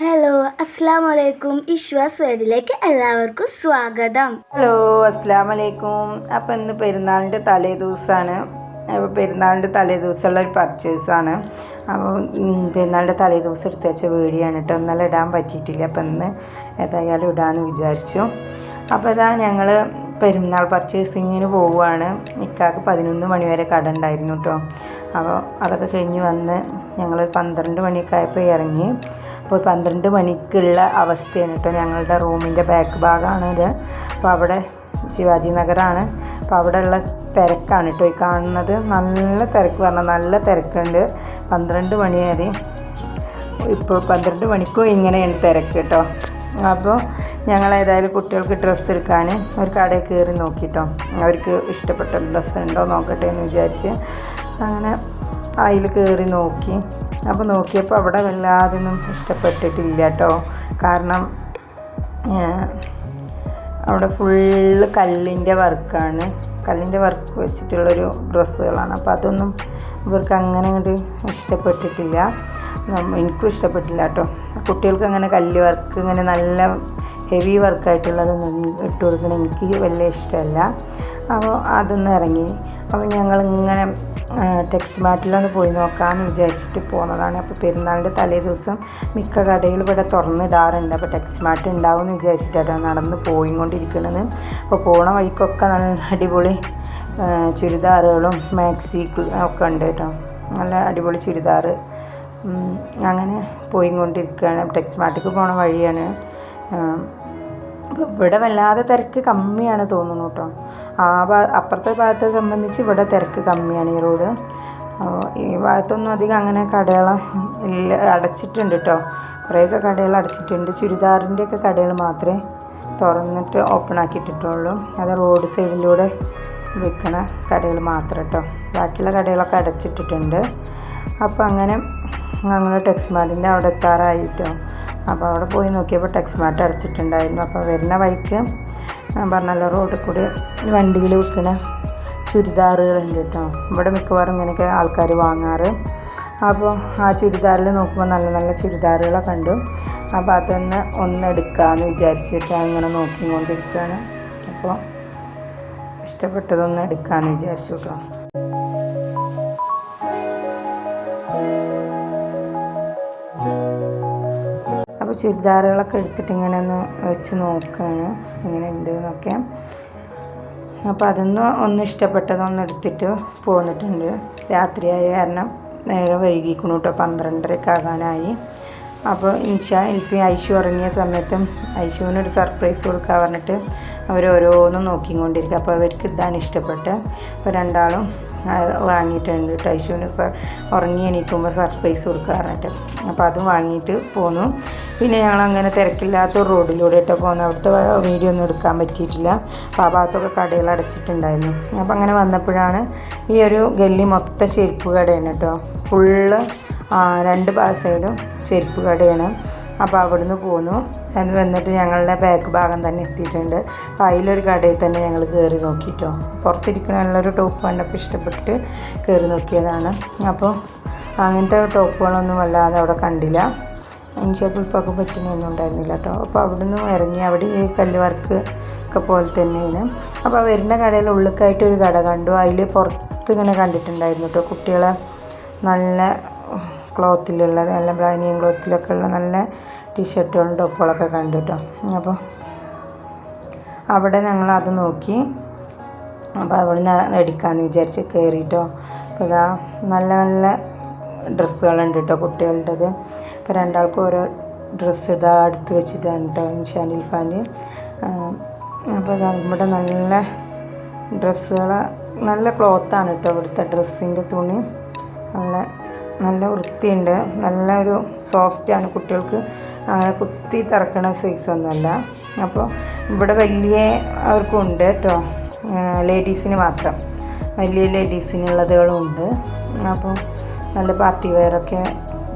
Hello അസ്സാം വലൈക്കും ഇശ്വാസ് വേഡിലേക്ക് എല്ലാവർക്കും സ്വാഗതം. ഹലോ അസ്സാം വലൈക്കും അപ്പം ഇന്ന് പെരുന്നാളിന്റെ തലേ ദിവസമാണ് അപ്പോൾ പെരുന്നാളിന്റെ തലേ ദിവസമുള്ള ഒരു പർച്ചേസാണ് അപ്പോൾ പെരുന്നാളിന്റെ തലേ ദിവസം എടുത്ത് വെച്ച വീടിയാണ് കേട്ടോ. ഇന്നലെ ഇടാൻ പറ്റിയിട്ടില്ല. അപ്പം ഇന്ന് ഏതായാലും ഇടാമെന്ന് വിചാരിച്ചു. അപ്പോൾ ഇതാ ഞങ്ങൾ പെരുന്നാൾ പർച്ചേസിങ്ങിന് പോവുകയാണ് ഇക്കാക്ക് പതിനൊന്ന് മണി വരെ കട ഉണ്ടായിരുന്നു കേട്ടോ. അപ്പോൾ അതൊക്കെ കഴിഞ്ഞ് വന്ന് ഞങ്ങൾ പന്ത്രണ്ട് മണിയൊക്കെ ആയപ്പോൾ ഇറങ്ങി. അപ്പോൾ പന്ത്രണ്ട് മണിക്കുള്ള അവസ്ഥയാണ് കേട്ടോ. ഞങ്ങളുടെ റൂമിന്റെ ബാക്ക് ഭാഗമാണ് ഇത്. അപ്പോൾ അവിടെ ശിവാജി നഗറാണ്. അപ്പോൾ അവിടെയുള്ള തിരക്കാണ് കേട്ടോ. ഈ കാണുന്നത് നല്ല തിരക്ക് പറഞ്ഞാൽ നല്ല തിരക്കുണ്ട്. പന്ത്രണ്ട് മണി വരെ. ഇപ്പോൾ പന്ത്രണ്ട് മണിക്കും ഇങ്ങനെയാണ് തിരക്ക് കേട്ടോ. അപ്പോൾ ഞങ്ങൾ ഏതായാലും കുട്ടികൾക്ക് ഡ്രസ്സ് എടുക്കാൻ ഒരു കടയിൽ കയറി നോക്കിട്ടോ. അവർക്ക് ഇഷ്ടപ്പെട്ട ഡ്രസ്സ് ഉണ്ടോ നോക്കട്ടെ എന്ന് വിചാരിച്ച്. അങ്ങനെ അതിൽ കയറി നോക്കി. അപ്പോൾ നോക്കിയപ്പോൾ അവിടെ വല്ലാതൊന്നും ഇഷ്ടപ്പെട്ടിട്ടില്ല കേട്ടോ കാരണം അവിടെ ഫുള്ള് കല്ലിന്റെ വർക്കാണ്. കല്ലിന്റെ വർക്ക് വെച്ചിട്ടുള്ളൊരു ഡ്രസ്സുകളാണ്. അപ്പോൾ അതൊന്നും ഇവർക്ക് അങ്ങനെ അങ്ങോട്ട് ഇഷ്ടപ്പെട്ടിട്ടില്ല. എനിക്കും ഇഷ്ടപ്പെട്ടില്ല കേട്ടോ കുട്ടികൾക്ക് അങ്ങനെ കല്ല് വർക്ക് ഇങ്ങനെ നല്ല ഹെവി വർക്കായിട്ടുള്ളതൊന്നും ഇട്ട് കൊടുക്കണം എനിക്ക് വലിയ ഇഷ്ടമല്ല. അപ്പോൾ അതൊന്നും ഇറങ്ങി. അപ്പോൾ ഞങ്ങളിങ്ങനെ ടെക്സ്റ്റ് മാറ്റിലൊന്ന് പോയി നോക്കാമെന്ന് വിചാരിച്ചിട്ട് പോകുന്നതാണ് അപ്പോൾ പെരുന്നാളിന്റെ തലേ ദിവസം മിക്ക കടകളും ഇവിടെ തുറന്നിടാറുണ്ട്. അപ്പോൾ ടെക്സ്റ്റ് മാറ്റ് ഉണ്ടാവും എന്ന് വിചാരിച്ചിട്ടാണ് നടന്ന് പോയി കൊണ്ടിരിക്കുന്നത് അപ്പോൾ പോണ വഴിക്കൊക്കെ നല്ല അടിപൊളി ചുരിദാറുകളും മാക്സി ഒക്കെ ഉണ്ട് കേട്ടോ. നല്ല അടിപൊളി ചുരിദാർ. അങ്ങനെ പോയി കൊണ്ടിരിക്കുകയാണ് ടെക്സ്റ്റ് മാറ്റിക്ക് പോണ വഴിയാണ്. അപ്പോൾ ഇവിടെ വല്ലാതെ തിരക്ക് കമ്മിയാണ് തോന്നുന്നു കേട്ടോ. ആ ഭാ അപ്പുറത്തെ ഭാഗത്തെ സംബന്ധിച്ച് ഇവിടെ തിരക്ക് കമ്മിയാണ് ഈ റോഡ്. ഈ ഭാഗത്തൊന്നും അധികം അങ്ങനെ കടകൾ ഇല്ല അടച്ചിട്ടുണ്ട് കേട്ടോ. കുറേയൊക്കെ കടകൾ അടച്ചിട്ടുണ്ട്. ചുരിദാറിന്റെയൊക്കെ കടകൾ മാത്രമേ തുറന്നിട്ട് ഓപ്പൺ ആക്കിയിട്ടിട്ടുള്ളൂ. അത് റോഡ് സൈഡിലൂടെ വിൽക്കണ കടകൾ മാത്രം കേട്ടോ. ബാക്കിയുള്ള കടകളൊക്കെ അടച്ചിട്ടിട്ടുണ്ട്. അപ്പോൾ അങ്ങനെ ഞങ്ങൾ ടെക്സ്മാർട്ടിന്റെ അവിടെ എത്താറായിട്ടോ അപ്പോൾ അവിടെ പോയി നോക്കിയപ്പോൾ ടെക്സ് മാറ്റ് അടച്ചിട്ടുണ്ടായിരുന്നു. അപ്പോൾ വരുന്ന വഴിക്ക് പറഞ്ഞല്ലോ റോഡിൽ കൂടി വണ്ടിയിൽ വിൽക്കണ ചുരിദാറുകളുണ്ട് കേട്ടോ. ഇവിടെ മിക്കവാറും ഇങ്ങനെയൊക്കെ ആൾക്കാർ വാങ്ങാറ്. അപ്പോൾ ആ ചുരിദാറിൽ നോക്കുമ്പോൾ നല്ല നല്ല ചുരിദാറുകളെ കണ്ടു. അപ്പോൾ അതൊന്ന് ഒന്ന് എടുക്കാമെന്ന് വിചാരിച്ചിട്ട് അങ്ങനെ നോക്കിക്കൊണ്ടിരിക്കുകയാണ്. അപ്പോൾ ഇഷ്ടപ്പെട്ടതൊന്ന് എടുക്കാമെന്ന് വിചാരിച്ചു കേട്ടോ. ചുരിദാറുകളൊക്കെ എടുത്തിട്ട് ഇങ്ങനെ ഒന്ന് വെച്ച് നോക്കുകയാണ് ഇങ്ങനെ ഉണ്ട് എന്നൊക്കെ. അപ്പോൾ അതൊന്ന് ഒന്ന് ഇഷ്ടപ്പെട്ടതൊന്ന് എടുത്തിട്ട് പോന്നിട്ടുണ്ട്. രാത്രിയായ കാരണം നേരെ വൈകിക്കണു കേട്ടോ പന്ത്രണ്ടരയൊക്കെ ആകാനായി. അപ്പോൾ ഇൻഷ എനിക്ക് ഐഷു ഇറങ്ങിയ സമയത്തും ഐഷുവിനൊരു സർപ്രൈസ് കൊടുക്കാൻ പറഞ്ഞിട്ട് അവർ ഓരോന്നും നോക്കിക്കൊണ്ടിരിക്കുക അപ്പോൾ അവർക്ക് ഇതാണ് ഇഷ്ടപ്പെട്ട് അപ്പോൾ രണ്ടാളും വാങ്ങിയിട്ടുണ്ട് സർ ഉറങ്ങി എണീക്കുമ്പോൾ സർപ്രൈസ് കൊടുക്കാറുണ്ട് അപ്പോൾ അതും വാങ്ങിയിട്ട് പോന്നു. പിന്നെ ഞങ്ങൾ അങ്ങനെ തിരക്കില്ലാത്ത റോഡിലൂടെ ഇട്ട് പോകുന്നു അവിടുത്തെ വീഡിയോ ഒന്നും എടുക്കാൻ പറ്റിയിട്ടില്ല. അപ്പോൾ ആ ഭാഗത്തൊക്കെ കടകൾ അടച്ചിട്ടുണ്ടായിരുന്നു. അപ്പോൾ അങ്ങനെ വന്നപ്പോഴാണ് ഈ ഒരു ഗല്ലി മൊത്തം ചെരുപ്പ് കടയാണ് കേട്ടോ. ഫുള്ള് രണ്ട് ഭാഗ സൈഡും ചെരുപ്പ് കടയാണ്. അപ്പോൾ അവിടുന്ന് പോന്നു. അത് വന്നിട്ട് ഞങ്ങളുടെ ബാക്ക് ഭാഗം തന്നെ എത്തിയിട്ടുണ്ട്. അപ്പോൾ അതിലൊരു കടയിൽ തന്നെ ഞങ്ങൾ കയറി നോക്കിയിട്ടോ പുറത്തിരിക്കുന്ന നല്ലൊരു ടോപ്പ് കണ്ടപ്പോൾ ഇഷ്ടപ്പെട്ട് കയറി നോക്കിയതാണ്. അപ്പോൾ അങ്ങനത്തെ ടോപ്പുകളൊന്നും വല്ലാതെ അവിടെ കണ്ടില്ല. ഇൻഷാപ്പിൾപ്പൊക്കെ പറ്റുന്നൊന്നും ഉണ്ടായിരുന്നില്ല കേട്ടോ അപ്പോൾ അവിടുന്ന് ഇറങ്ങി അവിടെ ഈ കല്ല് വർക്ക് ഒക്കെ പോലെ തന്നെയാണ്. അപ്പോൾ വരുന്ന കടയിൽ ഉള്ളിലേക്കായിട്ട് ഒരു കട കണ്ടു. അതിൽ പുറത്ത് ഇങ്ങനെ കണ്ടിട്ടുണ്ടായിരുന്നു കേട്ടോ കുട്ടികളെ നല്ല ക്ലോത്തിലുള്ള നല്ല ബ്രാനിയൻ ക്ലോത്തിലൊക്കെ ഉള്ള നല്ല ടീഷർട്ടുകളും ടോപ്പുകളൊക്കെ കണ്ടു കേട്ടോ. അപ്പോൾ അവിടെ ഞങ്ങൾ അത് നോക്കി. അപ്പോൾ അവിടെ എടുക്കാമെന്ന് വിചാരിച്ച് കയറിയിട്ടോ. അപ്പോൾ ഇതാ നല്ല നല്ല ഡ്രസ്സുകളുണ്ട് കേട്ടോ കുട്ടികളുടേത്. അപ്പോൾ രണ്ടാൾക്കും ഓരോ ഡ്രസ്സ് ഇതാ അടുത്ത് വെച്ചിട്ടാണ് കേട്ടോ ഇൻഷാൻ ഇൽഫാന്റെ അപ്പോൾ ഇതാ ഇവിടെ നല്ല ഡ്രസ്സുകൾ നല്ല ക്ലോത്താണ് കേട്ടോ ഇവിടുത്തെ ഡ്രസ്സിന്റെ തുണി. നല്ല നല്ല വൃത്തിയുണ്ട്. നല്ല ഒരു സോഫ്റ്റാണ് കുട്ടികൾക്ക്. അങ്ങനെ കുത്തി തറക്കണ സൈസൊന്നുമല്ല അപ്പോൾ ഇവിടെ വലിയ അവർക്കും ഉണ്ട് കേട്ടോ ലേഡീസിന് മാത്രം. വലിയ ലേഡീസിനുള്ളതുകളും ഉണ്ട്. അപ്പോൾ നല്ല പാർട്ടി വെയറൊക്കെ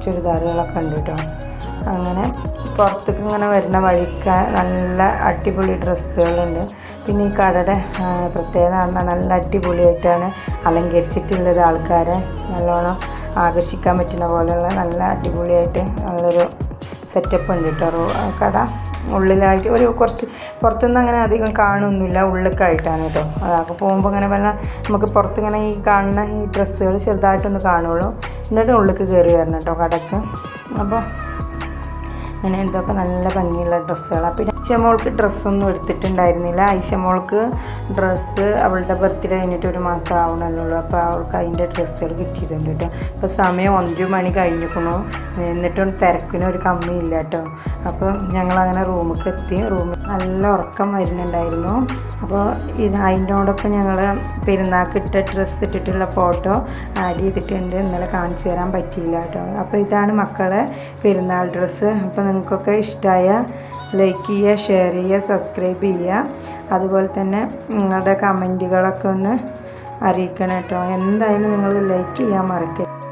ചുരിദാറുകളൊക്കെ ഉണ്ട് കേട്ടോ അങ്ങനെ പുറത്തേക്ക് ഇങ്ങനെ വരുന്ന വഴിക്ക് നല്ല അടിപൊളി ഡ്രസ്സുകളുണ്ട്. പിന്നെ ഈ കടയുടെ പ്രത്യേകത പറഞ്ഞാൽ നല്ല അടിപൊളിയായിട്ടാണ് അലങ്കരിച്ചിട്ടുള്ളത് ആൾക്കാരെ. നല്ലോണം ആകർഷിക്കാൻ പറ്റുന്ന പോലെയുള്ള നല്ല അടിപൊളിയായിട്ട് നല്ലൊരു സെറ്റപ്പ് ഉണ്ട് കേട്ടോ കട ഉള്ളിലായിട്ട് ഒരു കുറച്ച് പുറത്തുനിന്ന് അങ്ങനെ അധികം കാണുമൊന്നുമില്ല ഉള്ളിലേക്കായിട്ടാണ് കേട്ടോ അതൊക്കെ പോകുമ്പോൾ ഇങ്ങനെ വല്ല നമുക്ക് പുറത്ത് ഇങ്ങനെ ഈ കാണുന്ന ഈ ഡ്രസ്സുകൾ ചെറുതായിട്ടൊന്ന് കാണുള്ളൂ എന്നിട്ട് ഉള്ളിലേക്ക് കയറി വരണം കേട്ടോ കടക്ക്. അപ്പോൾ അങ്ങനെ ഇതൊക്കെ നല്ല ഭംഗിയുള്ള ഡ്രസ്സുകളാണ് പിന്നെ ഐഷമോൾക്ക് ഡ്രസ്സൊന്നും എടുത്തിട്ടുണ്ടായിരുന്നില്ല. ഐഷമോൾക്ക് ഡ്രസ്സ് അവളുടെ ബർത്ത്ഡേ കഴിഞ്ഞിട്ട് ഒരു മാസം ആവണമല്ലോ അപ്പോൾ അവൾക്ക് അതിന്റെ ഡ്രസ്സുകൾ കിട്ടിയിട്ടുണ്ട് കേട്ടോ. അപ്പോൾ സമയം ഒന്നര മണി കഴിഞ്ഞിരിക്കണു എന്നിട്ടും തിരക്കിന് ഒരു കമ്മിയില്ല കേട്ടോ. അപ്പോൾ ഞങ്ങളങ്ങനെ റൂമിലേക്ക് എത്തി. റൂമിൽ നല്ല ഉറക്കം വരുന്നുണ്ടായിരുന്നു. അപ്പോൾ ഇത് അതിന്റോടൊപ്പം ഞങ്ങൾ പെരുന്നാൾക്ക് ഇട്ട ഡ്രസ്സ് ഇട്ടിട്ടുള്ള ഫോട്ടോ ആഡ് ചെയ്തിട്ടുണ്ട്. ഇന്നലെ കാണിച്ചു തരാൻ പറ്റിയില്ല കേട്ടോ. അപ്പോൾ ഇതാണ് മക്കളെ പെരുന്നാൾ ഡ്രസ്സ്. അപ്പോൾ നിങ്ങൾക്കൊക്കെ ഇഷ്ടമായ ലൈക്ക് ഷെയർ ചെയ്യുക സബ്സ്ക്രൈബ് ചെയ്യുക. അതുപോലെ തന്നെ നിങ്ങളുടെ കമന്റുകളൊക്കെ ഒന്ന് അറിയിക്കണം കേട്ടോ. എന്തായാലും നിങ്ങൾ ലൈക്ക് ചെയ്യാൻ മറക്കരുത്.